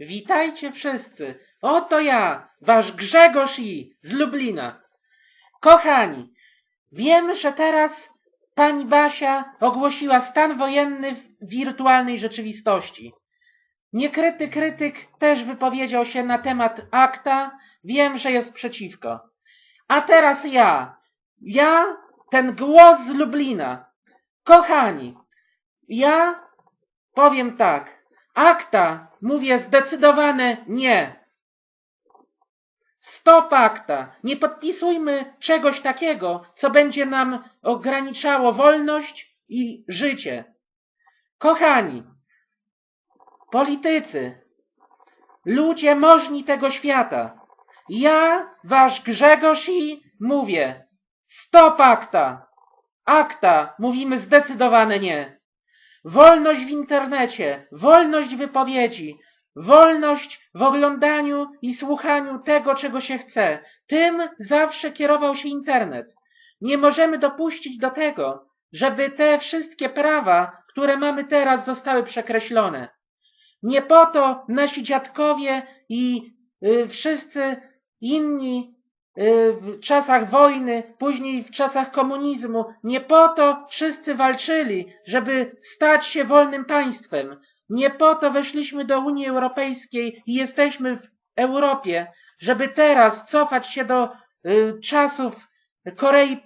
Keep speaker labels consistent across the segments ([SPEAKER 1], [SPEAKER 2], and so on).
[SPEAKER 1] Witajcie wszyscy. Oto ja, wasz Grzegorz I z Lublina. Kochani, wiem, że teraz pani Basia ogłosiła stan wojenny w wirtualnej rzeczywistości. Niekryty krytyk też wypowiedział się na temat akta. Wiem, że jest przeciwko. A teraz ja. Ja, ten głos z Lublina. Kochani, ja powiem tak. Akta, mówię zdecydowane nie. Stop akta. Nie podpisujmy czegoś takiego, co będzie nam ograniczało wolność i życie. Kochani, politycy, ludzie możni tego świata, ja, wasz Grzegorz i mówię, stop akta. Akta, mówimy zdecydowane nie. Wolność w internecie, wolność wypowiedzi, wolność w oglądaniu i słuchaniu tego, czego się chce. Tym zawsze kierował się internet. Nie możemy dopuścić do tego, żeby te wszystkie prawa, które mamy teraz, zostały przekreślone. Nie po to nasi dziadkowie i y, wszyscy inni w czasach wojny, później w czasach komunizmu, nie po to wszyscy walczyli, żeby stać się wolnym państwem. Nie po to weszliśmy do Unii Europejskiej i jesteśmy w Europie, żeby teraz cofać się do y, czasów Korei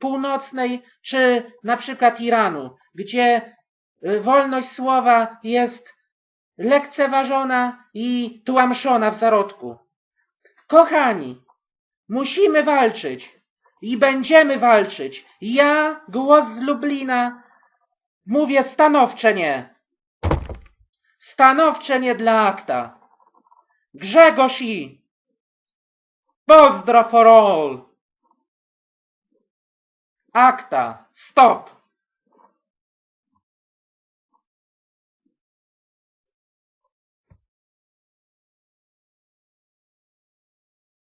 [SPEAKER 1] Północnej czy na przykład Iranu, gdzie y, wolność słowa jest lekceważona i tłamszona w zarodku. Kochani, musimy walczyć i będziemy walczyć. Ja, głos z Lublina, mówię stanowcze nie. Stanowcze nie dla akta. Grzegorz i. Pozdro for all. Akta. Stop.